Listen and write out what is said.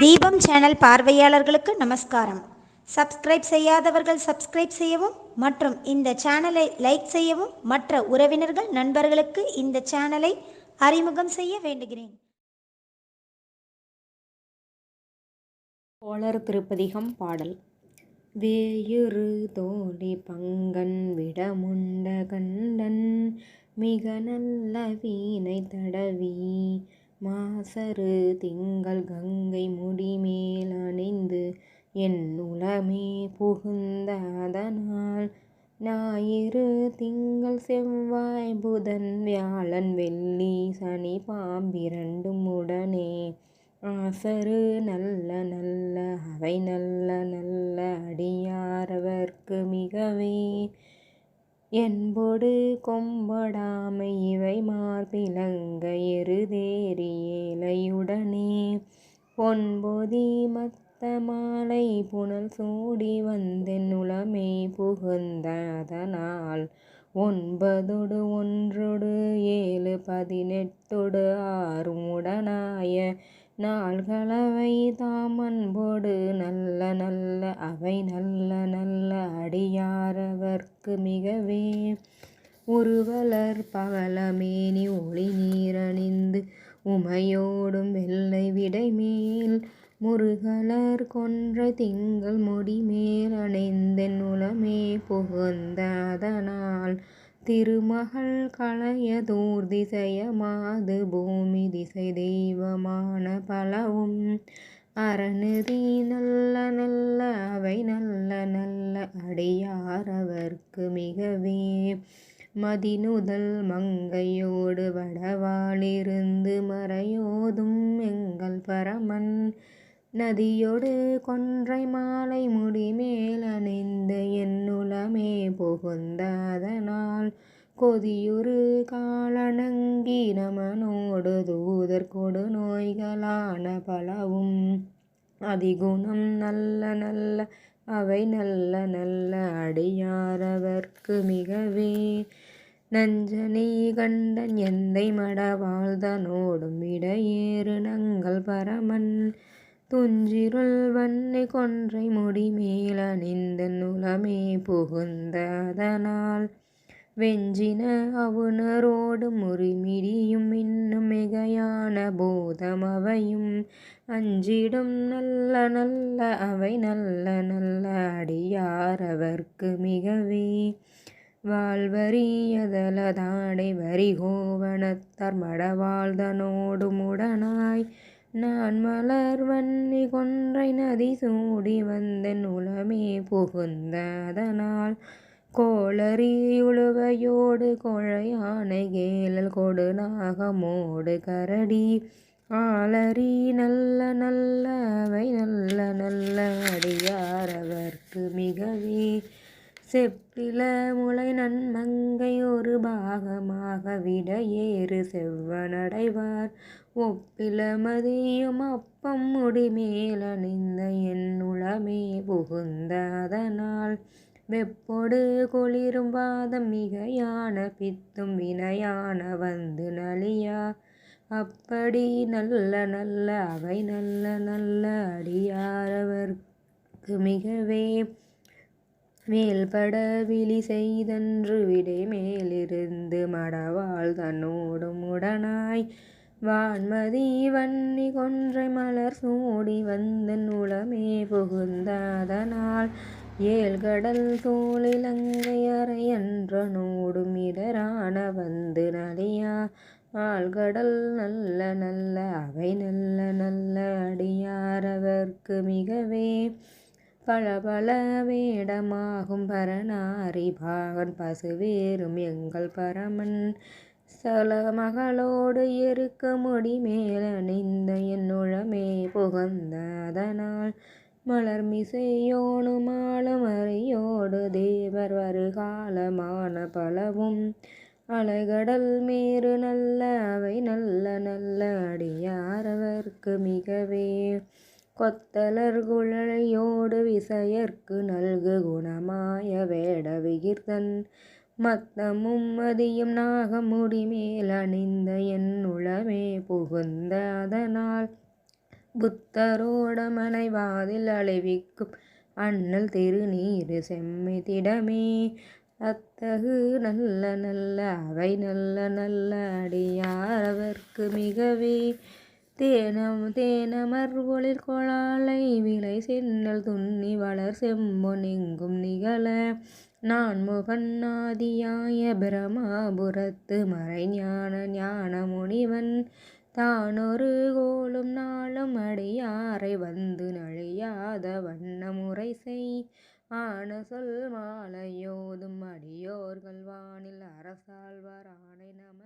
தீபம் சேனல் பார்வையாளர்களுக்கு நமஸ்காரம். சப்ஸ்கிரைப் செய்யாதவர்கள் சப்ஸ்கிரைப் செய்யவும் மற்றும் இந்த சேனலை லைக் செய்யவும் மற்ற உறவினர்கள் நண்பர்களுக்கு இந்த சேனலை அறிமுகம் செய்ய வேண்டுகிறேன். கோளர் திருப்பதிகம் பாடல். வேயுறு தோழி பங்கன் விடமுண்ட கண்டன் மிக நல்ல வீணை தடவி மாசரு திங்கள் கங்கை முடிமேல் அணிந்து என் உளமே புகுந்த அதனால் ஞாயிறு திங்கள் செவ்வாய் புதன் வியாழன் வெள்ளி சனி பாம்பிரண்டும் உடனே. ஆசரு நல்ல நல்ல அவை நல்ல நல்ல அடியாரவர்க்கு மிகவே. என்பொடு கொம்படாமை இவை மார்பிலங்க எருதேறி ஏலையுடனே. பொன்பொதி மத்த மாலை புனல் சூடி வந்தென் உளமே புகுந்த அதனால். ஒன்பதொடு ஒன்றொடு ஏழு பதினெட்டொடு ஆறும் உடனாய நாள்களவை தாமன்போடு நல்ல நல்ல அவை நல்ல நல்ல அடி அடியாரவர்க்கு மிகவே. உருவலர் பகலமேனி ஒளி நீரணிந்து உமையோடும் வெள்ளை விடைமேல். முருகலர் கொன்ற திங்கள் முடிமேல் அணைந்தென் உலமே புகுந்த அதனால். திருமகள் களைய தூர் திசையமாது பூமி திசை தெய்வமான பலவும். அறநெறி நல்ல நல்ல அவை நல்ல நல்ல அடியாரவர்க்கு மிகவே. மதிநுதல் மங்கையோடு வடவாளிருந்து மறையோதும் எங்கள் பரமன். நதியோடு கொன்றை மாலை முடிமேல் அணிந்த என்னுளமே புகுந்த அதனால் கொதியுறு காலணங்கி நமனோடு தூதர் கொடு நோய்களான பலவும். அதிகுணம் நல்ல நல்ல அவை நல்ல நல்ல அடியாரவர்க்கு மிகவே. நஞ்சனை கண்டன் எந்தை மடவாழ்தனோடும் இடையேறு நங்கள் பரமன். துஞ்சிருள் வன்னி கொன்றை முடிமேல் அணிந்த நுலமே புகுந்ததனால் வெஞ்சின அவுணரோடு முறிமிடியும் இன்னும் மிகையான பூதம் அவையும். அஞ்சிடும் நல்ல நல்ல அவை நல்ல நல்ல அடியாரவர்க்கு மிகவே. வாழ்வரியதலதாடை வரி கோவணத்தார் மடவாழ்தனோடு முடனாய். நான் மலர் வன்னி கொன்றை நதி சூடி வந்தென் உளமே புகுந்த அதனால். கோளறியுழுவையோடு கொழையானை கேளல் கொடு நாகமோடு கரடி. ஆளறி நல்ல நல்ல அவை நல்ல நல்ல அடியாரவர்க்கு மிகவே. செப்பில முளை நன்மங்கை ஒரு பாகமாக விட ஏறு செவ்வனடைவார். ஒப்பில மதியும் அப்பம் முடிமேலணிந்த என் உளமே புகுந்த அதனால். வெப்பொடு குளிரும் வாதம் மிகையான பித்தும் வினையான வந்து நலியா. அப்படி நல்ல நல்ல அவை நல்ல நல்ல அடியாரவர்க்கு மிகவே. மேல்பட விழி செய்தன்று விடை மேலிருந்து மடவாள் தன்னோடும் உடனாய். வான்மதி வன்னி கொன்றை மலர் சூடி வந்த உளமே புகுந்தாதனால். ஏழ்கடல் தோளிலங்கை அறையன்றனோடும் இடரான வந்து நலியா. ஆழ்கடல் நல்ல நல்ல அவை நல்ல நல்ல அடியாரவர்க்கு மிகவே. பல வேடமாகும் பரநாரி பாகன் பசுவேறும் எங்கள் பரமன். சல மகளோடு இருக்க முடி மேலணிந்த என்னுளமே புகந்த அதனால். மலர்மிசையோனு மாலமறையோடு தேவர் வருகாலமான பலவும். அலைகடல் மேறு நல்ல அவை நல்ல நல்ல அடியாரவர்க்கு மிகவே. கொத்தலர் குழலையோடு விசையர்க்கு நல்கு குணமாய வேட விகிர்தன் மத்தமும் மதியும் நாகமுடி மேல் அணிந்த என் உளமே புகுந்த அதனால் புத்தரோடமனை வாதில் அழிவிக்கும் அண்ணல் திருநீரு செம்மை திடமே. அத்தகு நல்ல நல்ல அவை நல்ல நல்ல அடியார் அவர்க்கு மிகவே. தேனம் தேனமர் ஒளிர் கொழாலை விலை சென்னல் துண்ணி வளர் செம்பொன் எங்கும் நிகழ. நான் முகன்னாதியாய பிரமாபுரத்து மறைஞான ஞான முனிவன் தானொரு கோலும் நாளும் அடியாரை வந்து நழியாத வண்ணமுறை செய் ஆன சொல் மாலையோதும் அடியோர்கள் வானில் அரசாழ்வார் ஆனை நம